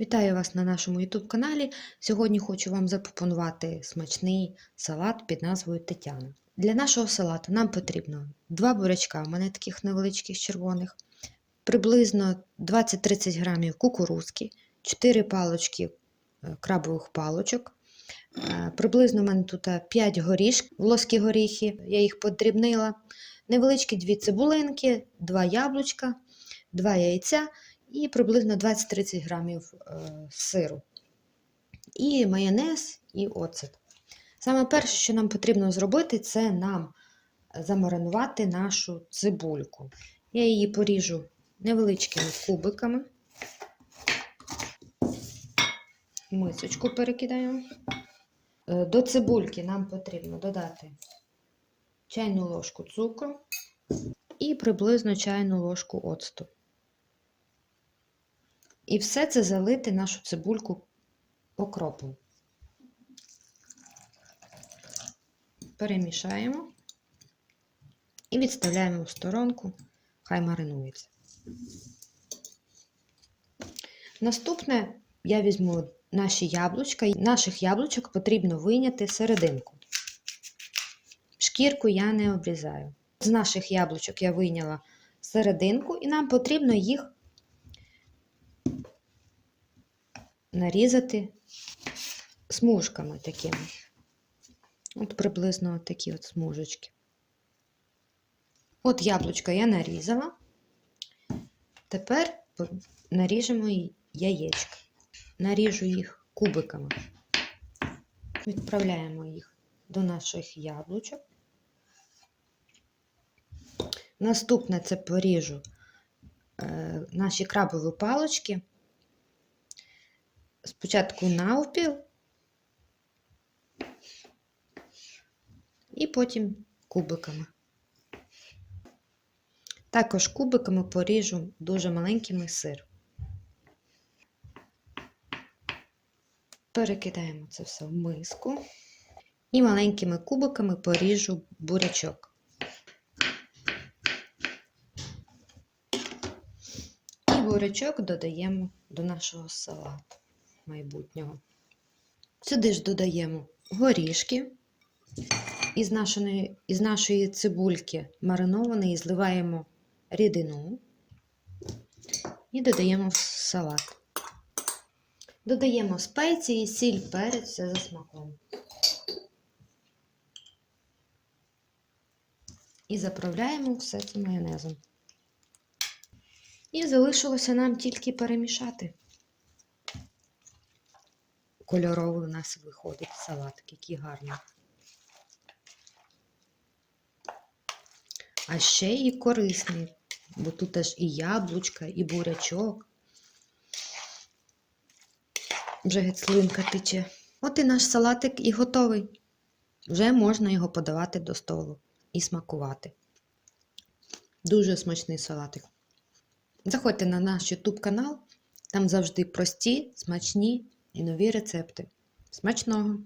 Вітаю вас на нашому YouTube каналі. Сьогодні хочу вам запропонувати смачний салат під назвою Тетяна. Для нашого салату нам потрібно 2 бурячка, у мене таких невеличких червоних, приблизно 20-30 грамів кукурузки, 4 палочки е, крабових палочок. е, Приблизно у мене тут 5 горішків, волоські горіхи, я їх подрібнила. Невеличкі 2 цибулинки, 2 яблучка, 2 яйця і приблизно 20-30 грамів е, сиру. І майонез, і оцет. Саме перше, що нам потрібно зробити, це нам замаринувати нашу цибульку. Я її поріжу невеличкими кубиками. Мисочку перекидаємо. Е, До цибульки нам потрібно додати чайну ложку цукру і приблизно чайну ложку оцту. І все це залити нашу цибульку окропом. Перемішаємо і відставляємо в сторонку, хай маринується. Наступне я візьму наші яблучка. Наших яблучок потрібно вийняти серединку. Шкірку я не обрізаю. З наших яблучок я вийняла серединку, і нам потрібно їх нарізати смужками такими. От приблизно от такі от смужечки. От яблучко я нарізала. Тепер наріжемо яєчка. Наріжу їх кубиками. Відправляємо їх до наших яблучок. Наступне це поріжу е, наші крабові палочки спочатку навпіл, і потім кубиками. Також кубиками поріжу дуже маленькими сир. Перекидаємо це все в миску і маленькими кубиками поріжу бурячок. І бурячок додаємо до нашого салату майбутнього. Сюди ж додаємо горішки із нашої, із нашої цибульки маринованої зливаємо рідину і додаємо в салат. Додаємо спеції, сіль, перець, все за смаком. І заправляємо все це майонезом. І залишилося нам тільки перемішати кольоровий у нас виходить салатик, який гарний. А ще і корисний, бо тут аж і яблучка, і бурячок. Вже геть тече. От і наш салатик і готовий. Вже можна його подавати до столу і смакувати. Дуже смачний салатик. Заходьте на наш YouTube канал, там завжди прості, смачні і нові рецепти. Смачного!